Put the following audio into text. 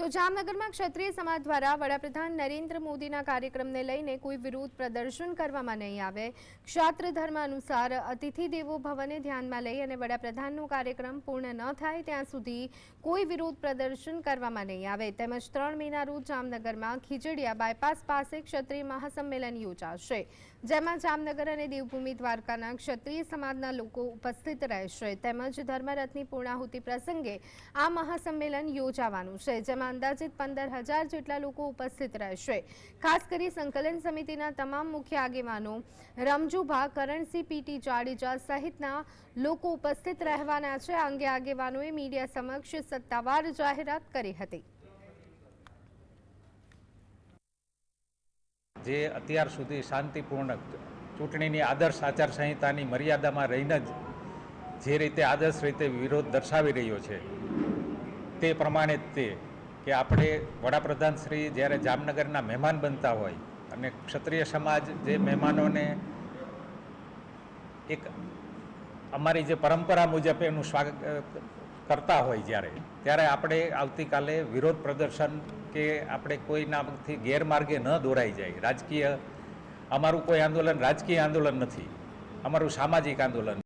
તો જામનગરમાં ક્ષત્રિય સમાજ દ્વારા વડાપ્રધાન નરેન્દ્ર મોદીના કાર્યક્રમને લઈને કોઈ વિરોધ પ્રદર્શન કરવામાં નહીં આવે. ક્ષાત્ર ધર્મ અનુસાર અતિથિ દેવો ભવને ધ્યાનમાં લઈ અને વડાપ્રધાનનો કાર્યક્રમ પૂર્ણ ન થાય ત્યાં સુધી કોઈ વિરોધ પ્રદર્શન કરવામાં નહીં આવે. તેમજ ત્રણ મહિના રોજ જામનગરમાં ખીજડીયા બાયપાસ પાસે ક્ષત્રિય મહાસંમેલન યોજાશે, જેમાં જામનગર અને દેવભૂમિ દ્વારકાના ક્ષત્રિય સમાજના લોકો ઉપસ્થિત રહેશે. તેમજ ધર્મરથની પૂર્ણાહુતિ પ્રસંગે આ મહાસંમેલન યોજાવાનું છે, જેમાં અંદાજિત પંદર હજાર જેટલા લોકો ઉપસ્થિત રહેશે. ખાસ કરી સંકલન સમિતિના તમામ મુખ્ય આગેવાનો રમજુભા કરણસિંહ પીટી જાડેજા સહિતના લોકો ઉપસ્થિત રહેવાના છે. આ અંગે આગેવાનોએ મીડિયા સમક્ષ સત્તાવાર જાહેરાત કરી હતી. જે અત્યાર સુધી શાંતિપૂર્ણ ચૂંટણીની આદર્શ આચારસંહિતાની મર્યાદામાં રહીને જ જે રીતે આદર્શ રીતે વિરોધ દર્શાવી રહ્યો છે, તે પ્રમાણે તે કે આપણે વડાપ્રધાન શ્રી જ્યારે જામનગરના મહેમાન બનતા હોય અને ક્ષત્રિય સમાજ જે મહેમાનોને એક અમારી જે પરંપરા મુજબ એનું સ્વાગત કરતા હોય જ્યારે, ત્યારે આપણે આવતીકાલે વિરોધ પ્રદર્શન કે આપણે કોઈનાથી ગેરમાર્ગે ન દોરાઈ જાય. રાજકીય, અમારું કોઈ આંદોલન, રાજકીય આંદોલન નથી. અમારું સામાજિક આંદોલન